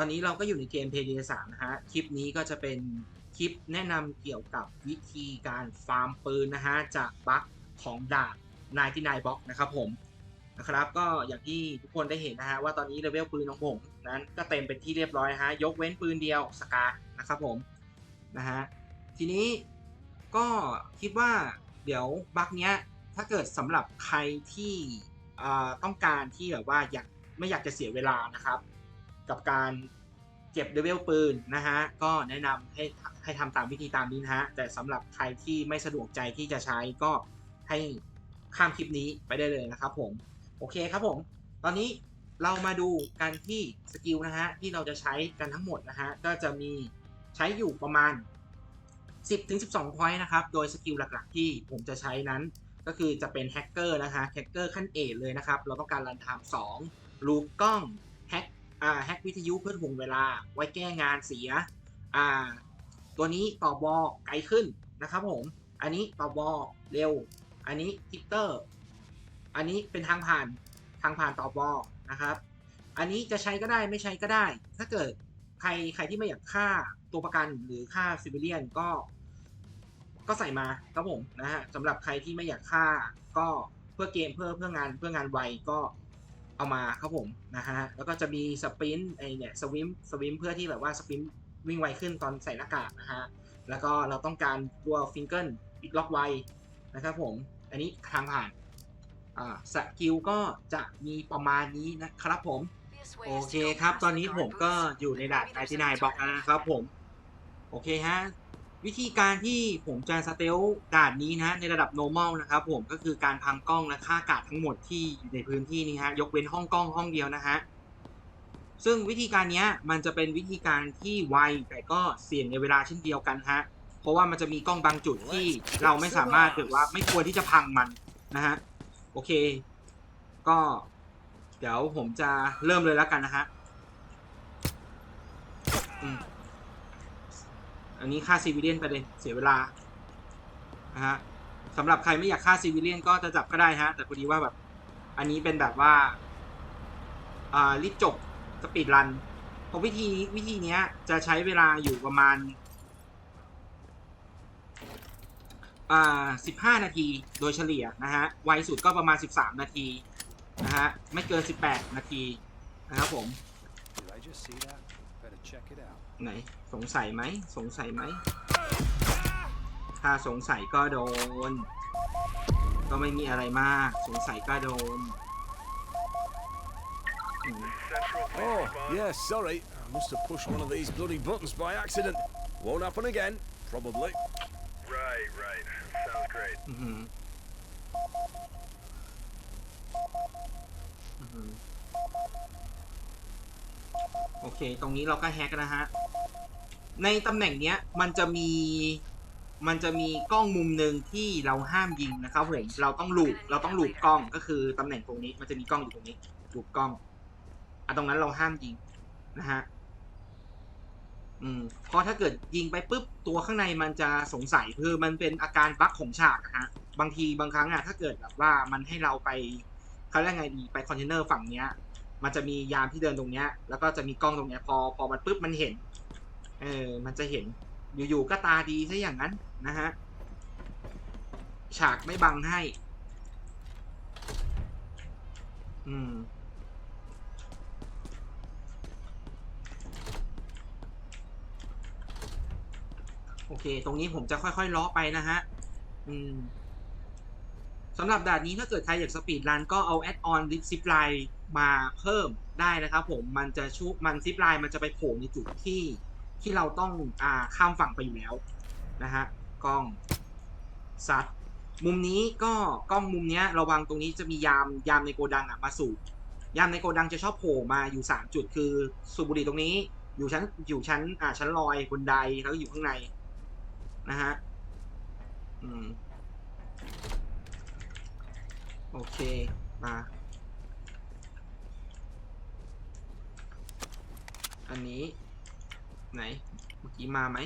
ตอนนี้เราก็อยู่ในเกม p d 3นะฮะ คลิปนี้ก็จะเป็นคลิปแนะนำเกี่ยวกับวิธีการฟาร์มปืนนะฮะ จากบั๊กของดาบ99 Box นายบักนะครับผมนะครับก็อย่างที่ทุกคนได้เห็นนะฮะว่าตอนนี้เลเวลปืนของผมนั้นก็เต็มเป็นที่เรียบร้อยะฮะยกเว้นปืนเดียวสกานะครับผมนะฮะทีนี้ก็คิดว่าเดี๋ยวบั๊กเนี้ยถ้าเกิดสำหรับใครที่อ่าต้องการที่แบบว่าอยากไม่อยากจะเสียเวลานะครับ กับการเก็บเลเวลปืนนะฮะก็แนะนำให้ให้ทำตามวิธีตามนี้นะฮะแต่สำหรับใครที่ไม่สะดวกใจที่จะใช้ก็ให้ข้ามคลิปนี้ไปได้เลยนะครับผม โอเคครับผม ตอนนี้เรามาดูกันที่สกิลนะฮะที่เราจะใช้กันทั้งหมดนะฮะก็จะมีใช้อยู่ประมาณ 10ถึง12 point นะครับ โดยสกิลหลักๆ ที่ผมจะใช้นั้น ก็คือจะเป็นแฮกเกอร์นะฮะแฮกเกอร์ขั้นเอทเลยนะครับ เราต้องการรันไทม์สองรูปกล้อง อ่าแฮกวิทยุเพื่อถ่วงเวลา ไว้แก้งานเสีย อ่า ตัวนี้ต่อบอไกลขึ้นนะครับผม อันนี้ต่อบอเร็ว อันนี้ฮิตเตอร์ อันนี้เป็นทางผ่านทางผ่านต่อบอนะครับ อันนี้จะใช้ก็ได้ไม่ใช้ก็ได้ ถ้าเกิดใครใครที่ไม่อยากฆ่าตัวประกันหรือฆ่าซิวิเลียนก็ ก็ใส่มาครับผมนะฮะสำหรับใครที่ไม่อยากฆ่าก็เพื่อเกมเพื่อเพื่องานเพื่องานไวก็ เอามาครับผมนะฮะแล้วก็จะมีสปรินต์ไอเนี่ยสวิมสวิมเพื่อที่แบบว่าสปรินต์วิ่งไวขึ้นตอนใส่หน้ากากนะฮะแล้วก็เราต้องการตัวฟิงเกิลอีกล็อกไวนะครับผมอันนี้ทางผ่านอ่าสกิลก็จะมีประมาณนี้นะครับผมโอเคครับ ตอนนี้ผมก็อยู่ในด่านไอทีนายบอกนะครับผม โอเคฮะ วิธีการที่ผมจะสเตลด่านนี้นะในระดับ normal นะครับผมก็คือการพังกล้องและฆ่ากาดทั้งหมดที่อยู่ในพื้นที่นี้ฮะยกเว้นห้องกล้องห้องเดียวนะฮะซึ่งวิธีการนี้มันจะเป็นวิธีการที่ไวแต่ก็เสี่ยงในเวลาเช่นเดียวกันฮะเพราะว่ามันจะมีกล้องบางจุดที่เราไม่สามารถหรือว่าไม่ควรที่จะพังมันนะฮะโอเค ก็ เดี๋ยวผมจะเริ่มเลยแล้วกันนะฮะอืม อันนี้ค่าซีวิเลียนไปเลยเสียเวลานะฮะสำหรับใครไม่อยากฆ่าซีวิเลียนก็จะจับก็ได้ฮะ แต่พอดีว่าแบบ อันนี้เป็นแบบว่าอ่ารีบจบสปีดรันเพราะวิธีวิธีเนี้ยจะใช้เวลาอยู่ประมาณอ่าสิบห้านาทีโดยเฉลี่ยนะฮะไวสุดก็ประมาณสิบสามนาทีนะฮะไม่เกินสิบแปดนาทีนะครับผม Did I just see that? ไหนสงสัยไหมสงสัยไหมถ้าสงสัยก็โดน ก็ไม่มีอะไรมาก สงสัยก็โดนอืม Oh, yeah, sorry. I must have pushed one of these bloody buttons by accident. Won't happen again, probably. Right, right. Sounds great. อื้อหืออื้อหือ โอเค ตรงนี้เราก็แฮกนะฮะ ในตำแหน่งเนี้ยมันจะมี มันจะมีกล้องมุมหนึ่งที่เราห้ามยิงนะครับผมเราต้องลูบเราต้องลูบกล้องก็คือตำแหน่งตรงนี้ มันจะมีกล้องอยู่ตรงนี้ลูบกล้องอะตรงนั้นเราห้ามยิงนะฮะ อืมเพราะถ้าเกิดยิงไปปุ๊บตัวข้างในมันจะสงสัยคือมันเป็นอาการบั๊กของฉากอะฮะ บางทีบางครั้งอะถ้าเกิดแบบว่ามันให้เราไปเขาเรียกไงดีไปคอนเทนเนอร์ฝั่งเนี้ย มันจะมียามที่เดินตรงเนี้ย แล้วก็จะมีกล้องตรงเนี้ย พอพอมันปุ๊บมันเห็น เออ มันจะเห็น อยู่ๆก็ตาดีซะอย่างนั้นนะฮะ ฉากไม่บังให้ อืมโอเค ตรงนี้ผมจะค่อยๆล้อไปนะฮะ อืมสำหรับด่านนี้ถ้าเกิดใครอยากสปีดรันก็เอาแอดออนลิฟซิปไลน์ มาเพิ่มได้นะครับ ผมมันจะชุมันซิปไลน์มันจะไปโผล่ในจุดที่ที่เราต้องอ่าข้ามฝั่งไปอยู่แล้วนะฮะกล้องซัดมุมนี้ก็กล้องมุมเนี้ยระวังตรงนี้จะมียามยามในโกดังอะมาสูบยามในโกดังจะชอบโผล่มาอยู่สามจุดคือสูบบุหรี่ตรงนี้ อยู่ชั้นอยู่ชั้นอ่าชั้นลอยบนไดแล้วก็อยู่ข้างในนะฮะอืมโอเคมา อันนี้ ไหน เมื่อกี้มาไหม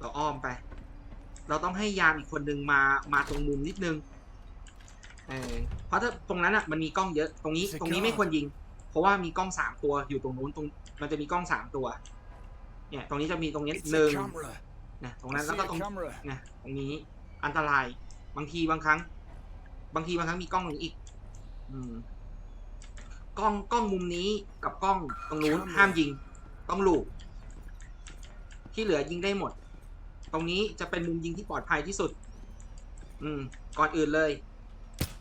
เราอ้อมไป เราต้องให้ยามอีกคนนึงมา มาตรงมุมนิดนึง เออเพราะถ้าตรงนั้นอะมันมีกล้องเยอะ ตรงนี้ ตรงนี้ไม่ควรยิง เพราะว่ามีกล้องสามตัวอยู่ตรงนู้นตรง มันจะมีกล้องสามตัว เนี่ย ตรงนี้จะมีตรงนี้ It's หนึ่ a ง camera. นะตรง I นั้น see แล้วก็ a ตรง camera. นะตรงนี้อันตราย บางทีบางครั้ง บางทีบางครั้งมีกล้องหนึ่งอีก อืม กล้องกล้องมุมนี้กับกล้องตรงนู้นครับห้ามยิง ต้องลูก ที่เหลือยิงได้หมด ตรงนี้จะเป็นมุมยิงที่ปลอดภัยที่สุด อืม ก่อนอื่นเลย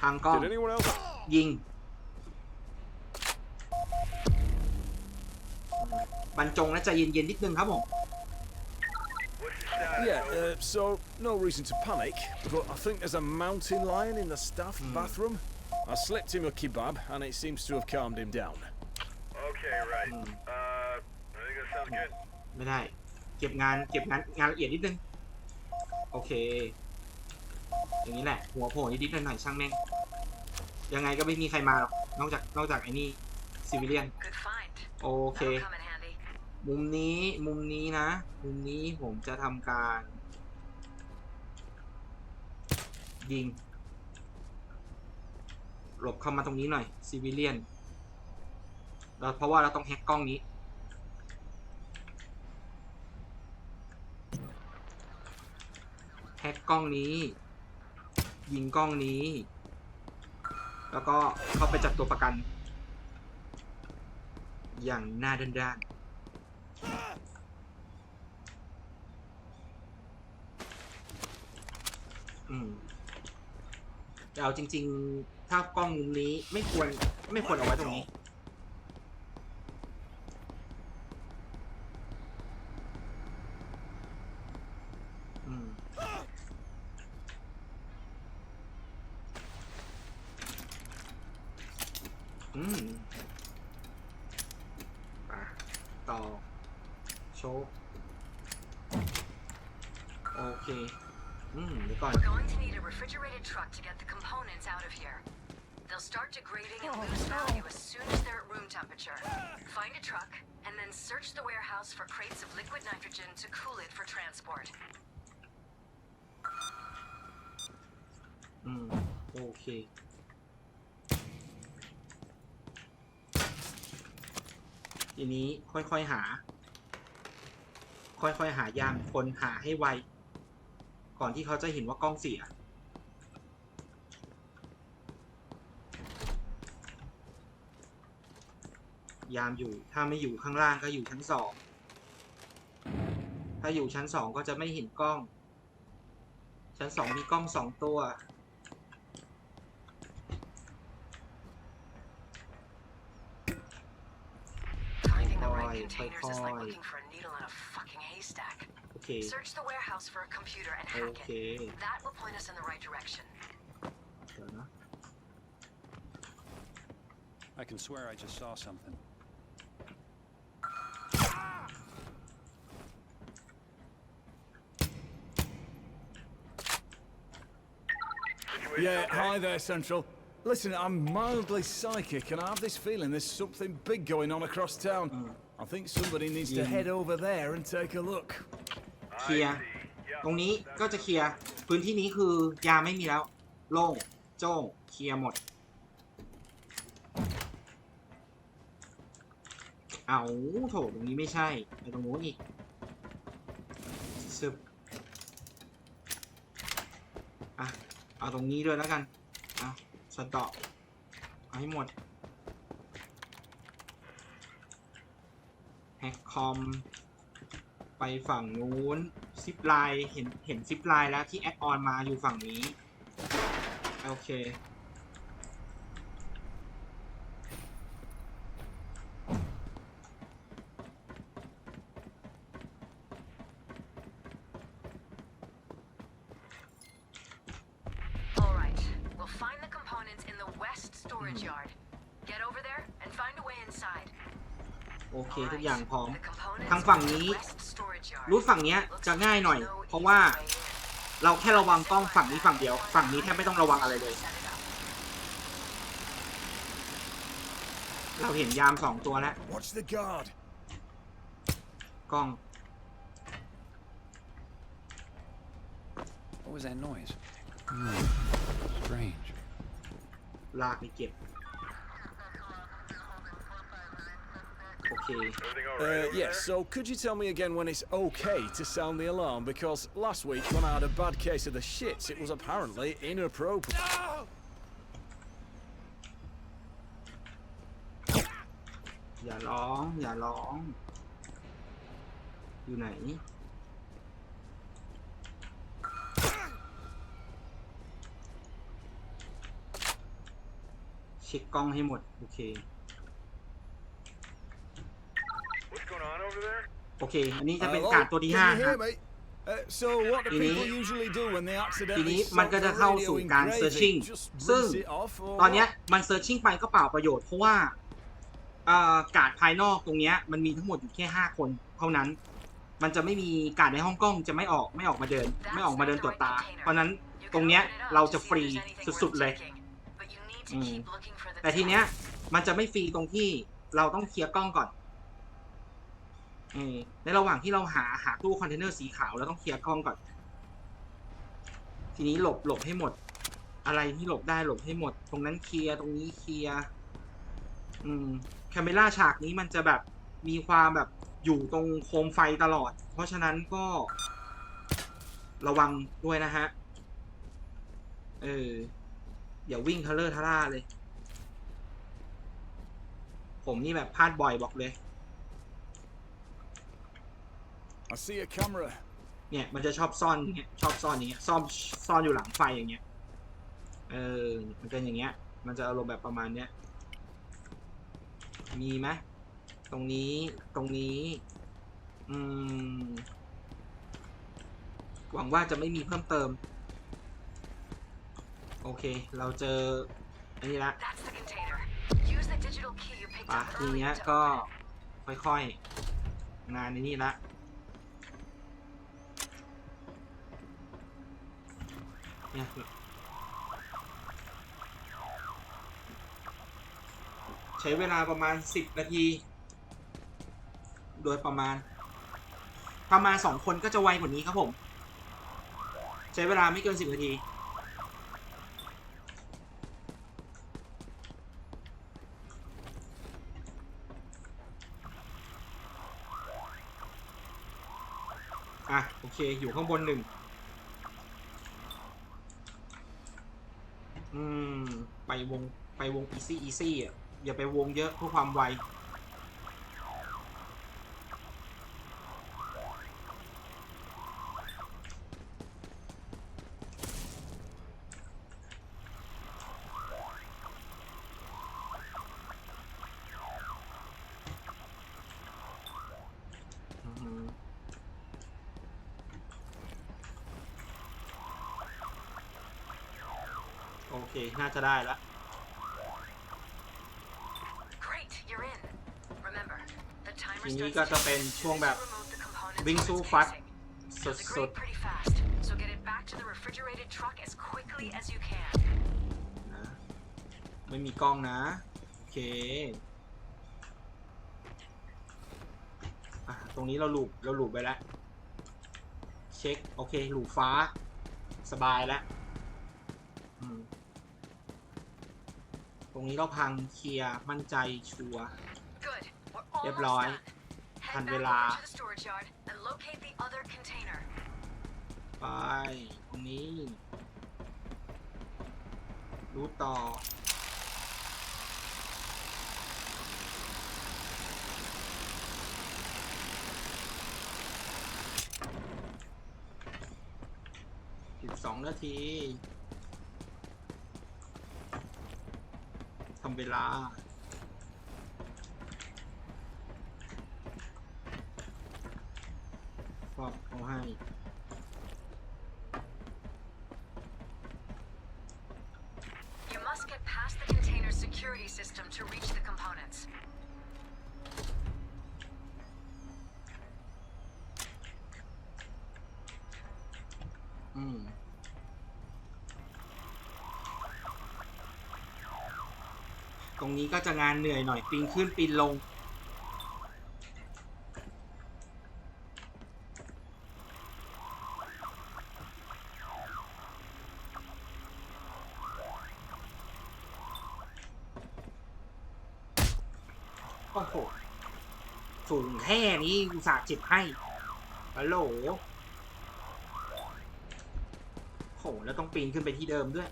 ทางกล้อง Did anyone else? ยิง บรรจงและใจเย็นๆนิดนึงครับผม What's the status? Yeah, uh, so no reason to panic, but I think there's a mountain lion in the staff bathroom. I slipped him a kebab, and it seems to have calmed him down. Okay, right. Uh, I think that sounds good. ไม่ได้ เก็บงานเก็บงานงานละเอียดนิดนึง โอเค อย่างนี้แหละ หัวโผล่นิดๆหน่อยๆช่างแม่ง ยังไงก็ไม่มีใครมาหรอก นอกจากนอกจากไอ้นี่ซิวิเลียน Good find. โอเค That'll come in handy. มุมนี้มุมนี้นะ มุมนี้ผมจะทำการ ยิง หลบเข้ามาตรงนี้หน่อยซิวิเลียนเราเพราะว่าเราต้องแฮกกล้องนี้ แฮกกล้องนี้ ยิงกล้องนี้ แล้วก็เข้าไปจับตัวประกัน อย่างหน้าด้านๆอืมแต่เอาจริง ๆ ภาพกล้องมุมนี้ไม่ควรไม่ควรเอาไว้ตรงนี้ อืม เดี๋ยวก่อน We're going to need a refrigerated truck to get the components out of here. They'll start degrading and lose value as soon as they're at room temperature. Find a truck and then search the warehouse for crates of liquid nitrogen to cool it for transport. อืม โอเค ทีนี้ค่อยๆหา ค่อยๆหายามคนหาให้ไว ก่อนที่เขาจะเห็นว่ากล้องเสีย ยามอยู่ ถ้าไม่อยู่ข้างล่างก็อยู่ชั้นสอง ถ้าอยู่ชั้นสองก็จะไม่เห็นกล้อง ชั้นสองมีกล้องสองตัว Finding the right Bye, Okay. Search the warehouse for a computer and hack okay. it. That will point us in the right direction. I can swear I just saw something. Yeah, hi there, Central. Listen, I'm mildly psychic, and I have this feeling there's something big going on across town. Uh. I think somebody needs to mm. head over there and take a look. เคลียร์ตรงนี้ก็จะเคลียร์พื้นที่นี้คือยาไม่มีแล้ว โล่งโจ้งเคลียร์หมด เอาโถตรงนี้ไม่ใช่ไปตรงโน้นอีกซึบอะเอาตรงนี้ด้วยแล้วกันอะสต็อปเอาให้หมดแฮกคอม ไปฝั่งนู้นซิปไลน์เห็นเห็นซิปไลน์แล้วที่แอดออนมาอยู่ฝั่งนี้ โอเค All right, we'll find the components in the west storage yard. Get over there and find a way inside. โอเค All ทุก right, อย่างพร้อม the components ทางฝั่ง are in the นี้ west storage yard. รูทฝั่งเนี้ย Looks จะ like ง่ายหน่อย there's no เพราะว่า easy way in. เราแค่ระวังกล้องฝั่งนี้ฝั่งเดียว ฝั่งนี้แทบไม่ต้องระวังอะไรเลย Set it up. เราเห็นยามสองตัวแล้ว Watch the guard. กล้อง What was that noise? Hmm. Strange. ลากไปเก็บ เค Everything all right Uh, over yes, there? so could you tell me again when it's okay to sound the alarm? Because last week, when I had a bad case of the shits, it was apparently inappropriate. อย่าร้อง อย่าร้อง อยู่ไหน เช็คกล้องให้หมด โอเค โอเค อันนี้จะเป็น Hello? การตัวที่ Can ห้า you ครั hear บ me? Uh, so what do ทีนี้ people usually do when they ที accidentally นี้มัน sock ก็จะ the เข้า radio สู่ in การ gravy? searching Just ซึ่ง rinse it off or ตอนเนี้ย what? มัน searching ไปก็เปล่าประโยชน์เพราะว่าอ่าการ์ดภายนอกตรงเนี้ยมันมีทั้งหมดอยู่แค่ห้าคนเท่านั้น มันจะไม่มีการ์ดในห้องกล้องจะไม่ออกไม่ออกมาเดิน ไม่ออกมาเดินตรวจตา เพราะฉะนั้น You ตรง can เนี้ย open it up เรา to จะ see ฟรี if there's anything สุด worth ๆเลย taking. But you need to อืม keep looking for the แต่ทีเนี้ย taillights. มันจะไม่ฟรีตรงที่เราต้องเคลียร์กล้องก่อนเออ ในระหว่างที่เราหาหาตู้คอนเทนเนอร์สีขาวเราต้องเคลียร์กล้องก่อน ทีนี้หลบหลบให้หมด อะไรที่หลบได้หลบให้หมด ตรงนั้นเคลียร์ตรงนี้เคลียร์อืมแคมเมล่าฉากนี้มันจะแบบมีความแบบอยู่ตรงโคมไฟตลอด เพราะฉะนั้นก็ระวังด้วยนะฮะ เอออย่าวิ่งทะเลอร์ทะล่าเลย ผมนี่แบบพลาดบ่อยบอกเลย I see a camera. เนี่ยมันจะชอบซ่อนอย่างเงี้ยชอบซ่อนอย่างเงี้ยซ่อนซ่อนอยู่หลังไฟอย่างเงี้ยเออมันเป็นอย่างเงี้ย มันจะอารมณ์แบบประมาณเนี้ยมีไหมตรงนี้ตรงนี้ อืม หวังว่าจะไม่มีเพิ่มเติม โอเค เราเจออันนี้ละ That's the container. Use the digital key you picked ปะ up ที earlier เนี้ย to ก็ open it. ค่อยๆงานในนี่ละ เนี่ยใช้เวลาประมาณสิบนาที โดยประมาณประมาณสองคนก็จะไวกว่านี้ครับผม ใช้เวลาไม่เกินสิบนาทีอะโอเค อยู่ข้างบนหนึ่ง อืม ไปวง ไป วง easy easy อะอย่าไปวงเยอะเพื่อความไวอือฮึโอเค น่าจะได้ละ Great, you're in. Remember, the timer ทีนี้ starts ก็จะ ticking เป็น as ช่วง soon แบ as บ you remove the components วิ่ง from สู้ its ฟัด casing. ส You'll ด degrade pretty fast, so get it back to the refrigerated truck as quickly as you can. ๆนะไม่มีกล้องนะ โอเคอะตรงนี้เราหลูบเราหลูบไปแล้ว เช็ค โอเคหลูบฟ้า สบายแล้วอืมตรงนี้เราพังเคลียร์มั่นใจชัวร์ Good. We're เรียบ almost ร้อย done. ทัน Head เว back ลา over to the storage yard and locate the other container. ไปตรงนี้ รู้ต่อสิบสองนาทีทำเวลา ก็เอาให้ You must get past the container's security system to reach the components. อืมตรงนี้ก็จะงานเหนื่อยหน่อยปีนขึ้นปีนลง โอ้โหสูงแค่นี้อุตส่าห์เจ็บให้ฮัลโหลโหแล้วต้องปีนขึ้นไปที่เดิมด้วย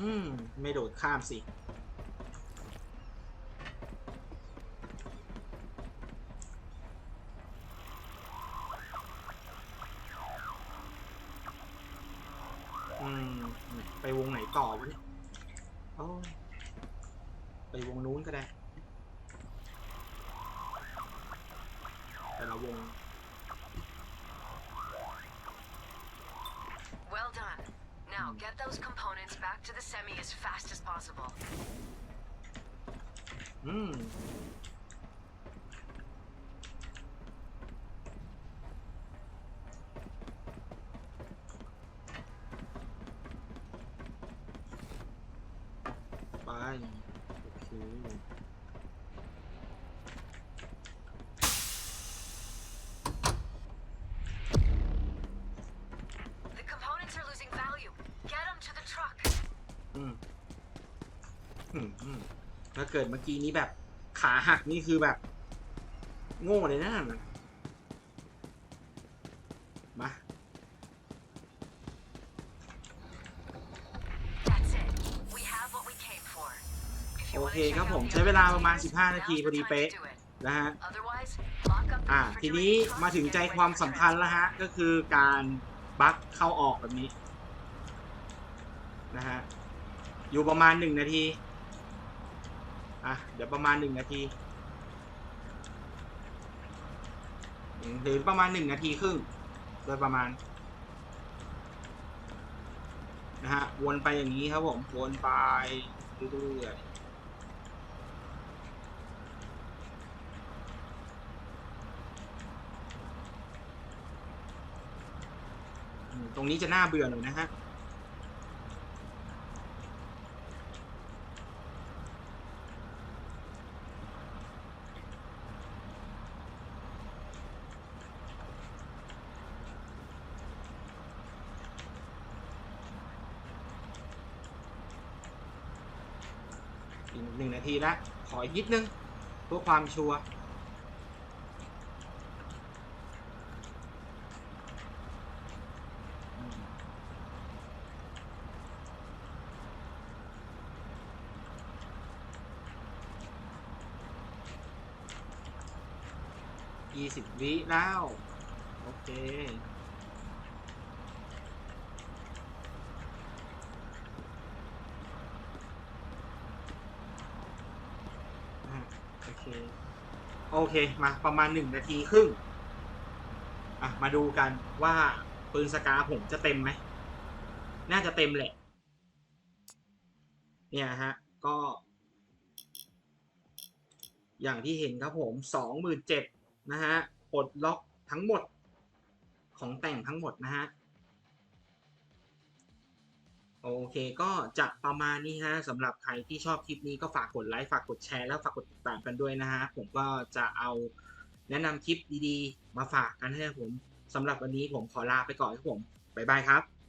อืม ไม่โดดข้ามสิ as fast as possible. อื ถ้าเกิดเมื่อกี้นี้แบบขาหักนี่คือแบบ โง่เลยนะมันมา That's it. We have what we came for. If you โอ wanna เค check ครับ out ผม the ใช้ other เวลาประมาณ components, 15 นาที now's พอ the ดี time to เป๊ะ do it. นะฮะ Otherwise, lock up the อ่า ทีนี้ refrigerated มา truck ถึง and ใจ get ความ ready for สำคัญ transport. แล้วฮะ ก็คือการบั๊กเข้าออกแบบนี้ นะฮะ อยู่ประมาณหนึ่งนาที อะ เดี๋ยวประมาณหนึ่งนาทีหรือประมาณหนึ่งนาทีครึ่ง โดยประมาณ นะฮะ วนไปอย่างนี้ครับผม วนไปเรื่อยๆตรงนี้จะน่าเบื่อหน่อยนะฮะ อีกหนึ่งนาทีละขออีกนิดนึงเพื่อความชัวร์ยี่สิบวิแล้ว โอเค อะโอเค โอเคมาประมาณหนึ่งนาทีครึ่งอะมาดูกันว่าปืนสกาผมจะเต็มไหม น่าจะเต็มแหละ เนี่ยฮะ ก็ อย่างที่เห็นครับผมสองหมื่นเจ็ดนะฮะปลดล็อกทั้งหมดของแต่งทั้งหมดนะฮะ โอเคก็จะประมาณนี้ฮะสำหรับใครที่ชอบคลิปนี้ก็ฝากกดไลค์ฝากกดแชร์แล้วฝากกดติดตามกันด้วยนะฮะผมก็จะเอาแนะนำคลิปดีๆ มาฝากกันให้ผมสำหรับวันนี้ผมขอลาไปก่อนครับผมบ๊ายบายครับ